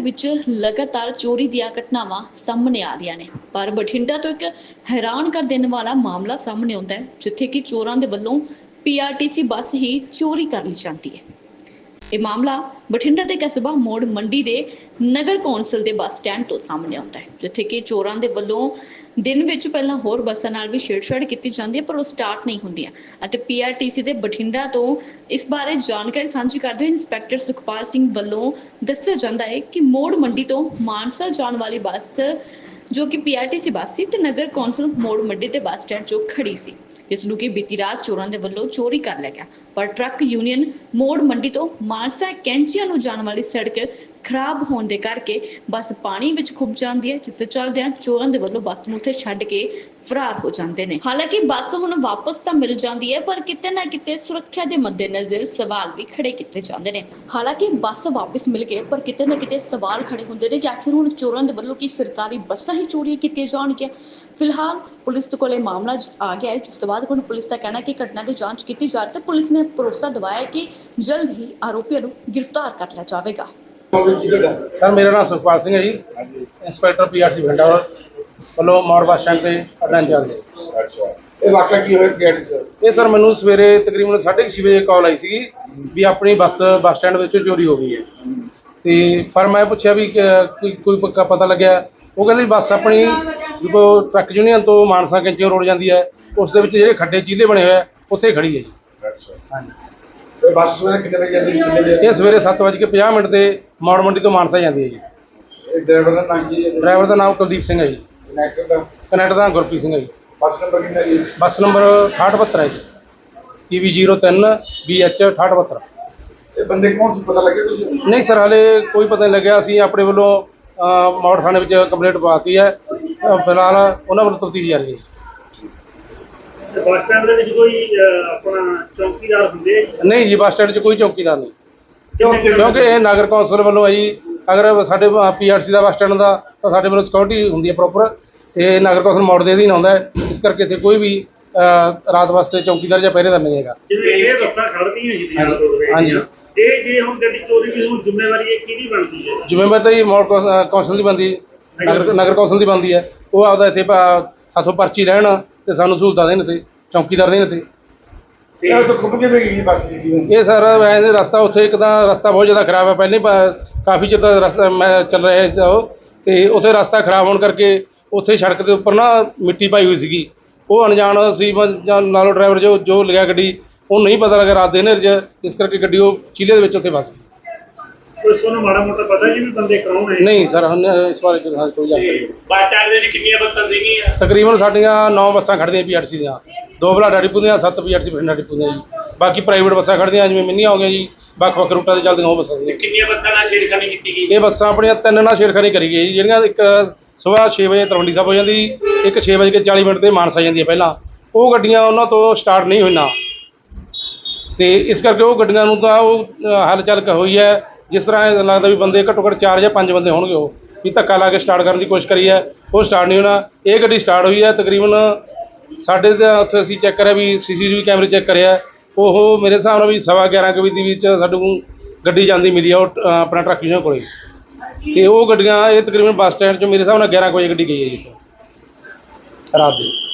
ਵਿੱਚ ਲਗਾਤਾਰ ਚੋਰੀ ਦੀਆਂ ਘਟਨਾਵਾਂ ਸਾਹਮਣੇ ਆ ਰਹੀਆਂ ਨੇ। ਪਰ ਬਠਿੰਡਾ ਤੋਂ ਇੱਕ ਹੈਰਾਨ ਕਰ ਦੇਣ ਵਾਲਾ ਮਾਮਲਾ ਸਾਹਮਣੇ ਆਉਂਦਾ ਹੈ, ਜਿੱਥੇ ਕਿ ਚੋਰਾਂ ਦੇ ਵੱਲੋਂ ਪੀਆਰਟੀਸੀ ਬੱਸ ਹੀ ਚੋਰੀ ਕਰ ਲਈ ਜਾਂਦੀ ਹੈ। ਇਹ ਮਾਮਲਾ ਬਠਿੰਡਾ ਦੇ ਕਸਬਾ ਮੋੜ ਮੰਡੀ ਦੇ ਨਗਰ ਕੌਂਸਲ ਦੇ ਬੱਸ ਸਟੈਂਡ ਤੋਂ ਸਾਹਮਣੇ ਆਉਂਦਾ ਹੈ, ਜਿੱਥੇ ਕਿ ਚੋਰਾਂ ਦੇ ਵੱਲੋਂ ਦਿਨ ਵਿੱਚ ਪਹਿਲਾਂ ਹੋਰ ਬੱਸਾਂ ਨਾਲ ਵੀ ਛੇੜਛਾੜ ਕੀਤੀ ਜਾਂਦੀ ਹੈ, ਪਰ ਉਹ ਸਟਾਰਟ ਨਹੀਂ ਹੁੰਦੀਆਂ। ਅਤੇ ਪੀਆਰਟੀਸੀ ਦੇ ਬਠਿੰਡਾ ਤੋਂ ਇਸ ਬਾਰੇ ਜਾਣਕਾਰੀ ਸਾਂਝੀ ਕਰਦੇ ਹੋਏ ਇੰਸਪੈਕਟਰ ਸੁਖਪਾਲ ਸਿੰਘ ਵੱਲੋਂ ਦੱਸਿਆ ਜਾਂਦਾ ਹੈ ਕਿ ਮੋੜ ਮੰਡੀ ਤੋਂ ਮਾਨਸਾ ਜਾਣ ਵਾਲੀ ਬੱਸ ਜੋ ਕਿ ਪੀਆਰਟੀਸੀ ਬੱਸ ਸੀ ਤੇ ਨਗਰ ਕੌਂਸਲ ਮੋੜ ਮੰਡੀ ਤੇ ਬੱਸ ਸਟੈਂਡ 'ਚੋਂ ਖੜੀ ਸੀ। ਜਿਸ ਨੂੰ ਕਿ ਬੀਤੀ ਰਾਤ ਚੋਰਾਂ ਦੇ ਵੱਲੋਂ ਚੋਰੀ ਕਰ ਲਿਆ ਗਿਆ। ਪਰ ਟਰੱਕ ਯੂਨੀਅਨ ਮੋੜ ਮੰਡੀ ਤੋਂ ਮਾਨਸਾ ਕੈਂਚੀਆਂ ਨੂੰ ਜਾਣ ਵਾਲੀ ਸੜਕ ਖਰਾਬ ਹੋਣ ਦੇ ਕਰਕੇ ਬੱਸ ਪਾਣੀ ਵਿੱਚ ਖੁੱਭ ਜਾਂਦੀ ਹੈ, ਜਿਸ ਦੇ ਚੱਲਦਿਆਂ ਚੋਰਾਂ ਦੇ ਵੱਲੋਂ ਬੱਸ ਨੂੰ ਉੱਥੇ ਛੱਡ ਕੇ ਫਰਾਰ ਹੋ ਜਾਂਦੇ ਨੇ। ਹਾਲਾਂਕਿ ਬੱਸ ਹੁਣ ਵਾਪਸ ਤਾਂ ਮਿਲ ਜਾਂਦੀ ਹੈ, ਪਰ ਕਿਤੇ ਨਾ ਕਿਤੇ ਸੁਰੱਖਿਆ ਦੇ ਮੱਦੇਨਜ਼ਰ ਸਵਾਲ ਵੀ ਖੜੇ ਕੀਤੇ ਜਾਂਦੇ ਨੇ। ਹਾਲਾਂਕਿ ਬੱਸ ਵਾਪਸ ਮਿਲ ਗਏ, ਪਰ ਕਿਤੇ ਨਾ ਕਿਤੇ ਸਵਾਲ ਖੜੇ ਹੁੰਦੇ ਨੇ ਕਿ ਆਖਿਰ ਹੁਣ ਚੋਰਾਂ ਦੇ ਵੱਲੋਂ ਕੀ ਸਰਕਾਰੀ ਬੱਸਾਂ ਹੀ ਚੋਰੀ ਕੀਤੀਆਂ ਜਾਣਗੀਆਂ? ਫਿਲਹਾਲ ਪੁਲਿਸ ਦੇ ਕੋਲ ਇਹ ਮਾਮਲਾ ਆ ਗਿਆ ਹੈ, ਜਿਸ ਤੋਂ ਬਾਅਦ ਹੁਣ ਪੁਲਿਸ ਦਾ ਕਹਿਣਾ ਕਿ ਘਟਨਾ ਦੀ ਜਾਂਚ ਕੀਤੀ ਜਾ ਰਹੀ ਹੈ ਪੁਲਿਸ ਨੇ ਭਰੋਸਾ ਦਿਵਾਇਆ ਕਿ ਜਲਦ ਹੀ ਆਰੋਪੀਆਂ ਨੂੰ ਗ੍ਰਿਫਤਾਰ ਕਰ ਲਿਆ ਜਾਵੇਗਾ। ਸਰ ਮੇਰਾ ਨਾਮ ਸੁਖਪਾਲ ਸਿੰਘ ਹੈ ਜੀ। ਇੰਸਪੈਕਟਰ ਪੀਆਰਸੀ ਬਠਿੰਡਾ ਵੱਲੋਂ ਮੌੜ ਬੱਸ ਸਟੈਂਡ ਤੇ ਅਟੈਂਡ ਚੱਲਦੇ ਅੱਛਾ। ਇਹ ਵਾਕਿਆ ਕੀ ਹੋਇਆ? PRT sir? ਇਹ ਸਰ ਮੈਨੂੰ ਸਵੇਰੇ ਤਕਰੀਬਨ 6:30 ਵਜੇ ਕਾਲ ਆਈ ਸੀਗੀ ਵੀ ਆਪਣੀ ਬੱਸ ਬੱਸ ਸਟੈਂਡ ਵਿੱਚ ਚੋਰੀ ਹੋ ਗਈ ਹੈ। ਤੇ ਪਰ ਮੈਂ ਪੁੱਛਿਆ ਵੀ ਕਿ ਕੋਈ ਕੋਈ ਪੱਕਾ ਪਤਾ ਲੱਗਿਆ। ਉਹ ਕਹਿੰਦੇ ਬੱਸ ਆਪਣੀ ਜਦੋਂ ਟਰੱਕ ਯੂਨੀਅਨ ਤੋਂ ਮਾਨਸਾ ਕੈਂਚੀ ਰੋਡ ਜਾਂਦੀ ਹੈ ਉਸ ਦੇ ਵਿੱਚ ਜਿਹੜੇ ਖੱਡੇ ਚੀਲੇ ਬਣੇ ਹੋਏ ਆ ਉੱਥੇ ਖੜੀ ਹੈ ਜੀ। ਅੱਛਾ ਹਾਂਜੀ ਇਹ ਬੱਸ ਸਵੇਰੇ ਕਿੰਨੇ ਵਜੇ ਜਾਂਦੀ ਸੀ ਕਿੰਨੇ ਵਜੇ ਇਹ ਸਵੇਰੇ 7:50 ਮਿੰਟ ਤੇ ਮੌੜ ਮੰਡੀ ਤੋਂ ਮਾਨਸਾ ਜਾਂਦੀ ਹੈ ਜੀ। ਇਹ ਡਰਾਈਵਰ ਦਾ ਨਾਮ ਕੀ ਹੈ ਡਰਾਈਵਰ ਦਾ ਨਾਮ ਕੁਲਦੀਪ ਸਿੰਘ ਹੈ ਜੀ। ਕਨੈਕਟਰ ਦਾ? ਕਨੈਕਟਰ ਦਾ ਗੁਰਪ੍ਰੀਤ ਸਿੰਘ ਹੈ ਜੀ। ਬੱਸ ਨੰਬਰ ਕਿੰਨਾ ਜੀ? ਬੱਸ ਨੰਬਰ 6872 ਹੈ ਜੀ। PV03 BH 6872 ਇਹ ਬੰਦੇ ਕੌਣ ਸੀ? ਪਤਾ ਲੱਗਿਆ ਕੁਛ? ਨਹੀਂ ਸਰ ਹਾਲੇ ਕੋਈ ਪਤਾ ਨਹੀਂ ਲੱਗਿਆ। ਅਸੀਂ ਆਪਣੇ ਵੱਲੋਂ ਮੌੜ ਥਾਣੇ ਵਿੱਚ ਕੰਪਲੇਂਟ ਪਾਤੀ ਹੈ। ਫਿਲਹਾਲ ਉਹਨਾਂ ਵੱਲੋਂ ਤਫਤੀਸ਼ ਜਾਰੀ ਹੈ ਤੇ ਬੱਸ ਸਟੈਂਡ ਦੇ ਵਿੱਚ ਕੋਈ ਅਹ, ਆਪਣਾ ਚੌਕੀਦਾਰ ਹੁੰਦੇ ਆ ਜੀ? ਨਹੀਂ ਜੀ ਬੱਸ ਸਟੈਂਡ 'ਚ ਕੋਈ ਚੌਕੀਦਾਰ ਨਹੀਂ। ਕਿਉਂਕਿ ਇਹ ਨਗਰ ਕੌਂਸਲ ਵੱਲੋਂ ਹੈ ਜੀ ਅਗਰ ਸਾਡੇ ਪੀਆਰਸੀ ਦਾ ਬੱਸ ਸਟੈਂਡ ਦਾ ਤਾਂ ਸਾਡੇ ਵੱਲੋਂ ਸਿਕਿਉਰਿਟੀ ਹੁੰਦੀ ਹੈ ਪ੍ਰੋਪਰ ਇਹ ਨਗਰ ਕੌਂਸਲ ਮੋੜ ਦੇ ਅਧੀਨ ਆਉਂਦਾ ਹੈ। ਇਸ ਕਰਕੇ ਇੱਥੇ ਕੋਈ ਵੀ ਅਹ, ਰਾਤ ਵਾਸਤੇ ਚੌਕੀਦਾਰ ਜਾਂ ਪਹਿਰੇਦਾਰ ਨਹੀਂ ਹੈਗਾ। ਜਿਵੇਂ ਇਹ ਬੱਸਾਂ ਖੜਦੀਆਂ ਜੀ ਰੋਡਵੇਜ਼ ਹਾਂਜੀ। ਦੀਆਂ। ਇਹ ਜੇ ਹੁਣ ਗੱਡੀ ਚੋਰੀ ਦੀ ਹੁਣ ਜ਼ਿੰਮੇਵਾਰੀ ਇਹ ਕਿਹਦੀ ਬਣਦੀ ਹੈ? ਜ਼ਿੰਮੇਵਾਰੀ ਤਾਂ ਜੀ ਮੋੜ ਕੌਂਸ- ਅਹ, ਕੌਂਸਲ ਦੀ ਬੰਦੀ ਨਗਰ ਨਗਰ ਕੌਂਸਲ ਦੀ ਬੰਦੀ ਹੈ। ਉਹ ਆਪਦਾ ਇੱਥੇ ਪ- ਸਾਥੋਂ ਪਰਚੀ ਲੈਣ ਤੇ ਸਾਨੂੰ ਸਹੂਲਤਾਂ ਦੇਣ ਤੇ ਚੌਕੀਦਾਰ ਦੇਣ ਤੇ। ਇਹ ਤਾਂ ਖੁੱਬ ਕਿਵੇਂ ਗਈ ਬੱਸ ਜੀ ਕਿਵੇਂ ਇਹ ਸਰ ਵੈਸੇ ਰਸਤਾ ਉੱਥੇ ਇੱਕ ਤਾਂ ਰਸਤਾ ਬਹੁਤ ਜ਼ਿਆਦਾ ਖਰਾਬ ਹੈ। ਪਹਿਲੇ ਪ- ਕਾਫੀ ਚਿਰ ਦਾ ਰਸਤਾ ਮੈਂ ਚੱਲ ਰਿਹਾ ਸੀ ਉਹ। ਤੇ ਉੱਥੇ ਰਸਤਾ ਖਰਾਬ ਹੋਣ ਕਰਕੇ ਉੱਥੇ ਸੜਕ ਦੇ ਉੱਪਰ ਨਾ ਮਿੱਟੀ ਪਾਈ ਹੋਈ ਸੀਗੀ। ਉਹ ਅਣਜਾਣ ਸੀ ਮ- ਜਾਂ ਨਾਲੋਂ ਡਰਾਈਵਰ ਜੋ ਜੋ ਲਿਆ ਗੱਡੀ ਉਹ ਨਹੀਂ ਪਤਾ ਲੱਗਾ ਰਾਤ ਦੇ ਹਨੇਰੇ 'ਚ। ਇਸ ਕਰਕੇ ਗੱਡੀ ਉਹ ਚੀਲੇ ਦੇ ਵਿੱਚ ਉੱਥੇ ਫਸ ਗਈ। ਕੋਈ ਤੁਹਾਨੂੰ ਮਾੜਾ ਮੋਟਾ ਪਤਾ ਜੀ ਵੀ ਬੰਦੇ ਕੌਣ ਹੈ? ਨਹੀਂ ਸਰ ਹੁਣ ਇਸ ਬਾਰੇ ਕੋਈ ਕੋਈ ਜਾਣਕਾਰੀ ਨਹੀਂ। ਬੱਸ ਚੱਲਦੇ ਨੇ ਕਿੰਨੀਆਂ ਬੱਸਾਂ ਸੀਗੀਆਂ? ਤਕਰੀਬਨ ਸਾਡੀਆਂ 9 ਬੱਸਾਂ ਖੜਦੀਆਂ ਪੀਆਰਸੀ ਦੀਆਂ। ਦੋ ਬਲਾਡਾ ਡਿਪੂ ਦੀਆਂ 7 ਪੀਆਰਸੀ ਬਠਿੰਡਾ ਡਿਪੂ ਦੀਆਂ ਜੀ। ਬਾਕੀ ਪ੍ਰਾਈਵੇਟ ਬੱਸਾਂ ਖੜਦੀਆਂ ਜਿਵੇਂ ਮਿੰਨੀਆਂ ਹੋ ਗਈਆਂ ਜੀ। ਵੱਖ ਵੱਖ ਰੂਟਾਂ ਤੇ ਚੱਲਦੀਆਂ ਉਹ ਬੱਸਾਂ ਕਿੰਨੀਆਂ ਬੱਸਾਂ ਨਾਲ ਛੇੜਖਾਨੀ ਕੀਤੀ ਗਈ? ਇਹ ਬੱਸਾਂ ਆਪਣੀਆਂ ਤਿੰਨ ਨਾਲ ਛੇੜਖਾਨੀ ਕਰੀ ਗਈ ਜੀ ਜਿਹੜੀਆਂ ਇੱਕ ਸਵੇਰ 6 ਵਜੇ ਤਲਵੰਡੀ ਸਾਹਿਬ ਹੋ ਜਾਂਦੀ ਇੱਕ 6 ਵਜੇ ਕੇ 40 ਮਿੰਟ ਤੇ ਮਾਨਸਾ ਜਾਂਦੀ ਹੈ ਪਹਿਲਾਂ। ਉਹ ਗੱਡੀਆਂ ਉਹਨਾਂ ਤੋਂ ਸਟਾਰਟ ਨਹੀਂ ਹੋਈਆਂ। ਤੇ ਇਸ ਕਰਕੇ ਉਹ ਗੱਡੀਆਂ ਨੂੰ ਤਾਂ ਉਹ ਅ, ਹਲਚਲ ਕ ਹੋਈ ਹੈ। ਜਿਸ ਤਰ੍ਹਾਂ ਇਹ ਲੱਗਦਾ ਵੀ ਬੰਦੇ ਘੱਟੋ ਘੱਟ 4 ਜਾਂ 5 ਬੰਦੇ ਹੋਣਗੇ ਉਹ। ਵੀ ਧੱਕਾ ਲਾ ਕੇ ਸਟਾਰਟ ਕਰਨ ਦੀ ਕੋਸ਼ਿਸ਼ ਕਰੀ ਹੈ ਉਹ ਸਟਾਰਟ ਨਹੀਂ ਹੋਣਾ। ਇਹ ਗੱਡੀ ਸਟਾਰਟ ਹੋਈ ਹੈ ਤਕਰੀਬਨ ਸਾਡੇ ਤੇ ਉੱਥੇ ਅਸੀਂ ਚੈੱਕ ਕਰਿਆ ਵੀ ਸੀਸੀਟੀਵੀ ਕੈਮਰੇ ਚੈੱਕ ਕਰਿਆ। ਉਹ ਮੇਰੇ ਹਿਸਾਬ ਨਾਲ ਵੀ ਸਵਾ 11 ਕੁ ਵਜੇ ਦੇ ਵਿੱਚ ਸਾਨੂੰ ਗੱਡੀ ਜਾਂਦੀ ਮਿਲੀ ਆ ਉਹ ਅ, ਆਪਣਾ ਟਰੱਕ ਯੂਨੀਅਨ ਕੋਲੇ। ਤੇ ਉਹ ਗੱਡੀਆਂ ਇਹ ਤਕਰੀਬਨ ਬੱਸ ਸਟੈਂਡ ਚੋਂ ਮੇਰੇ ਹਿਸਾਬ ਨਾਲ 11 ਕੁ ਵਜੇ ਗੱਡੀ ਗਈ ਹੈ ਜੀ ਇੱਥੋਂ। ਰਾਤ ਦੀ।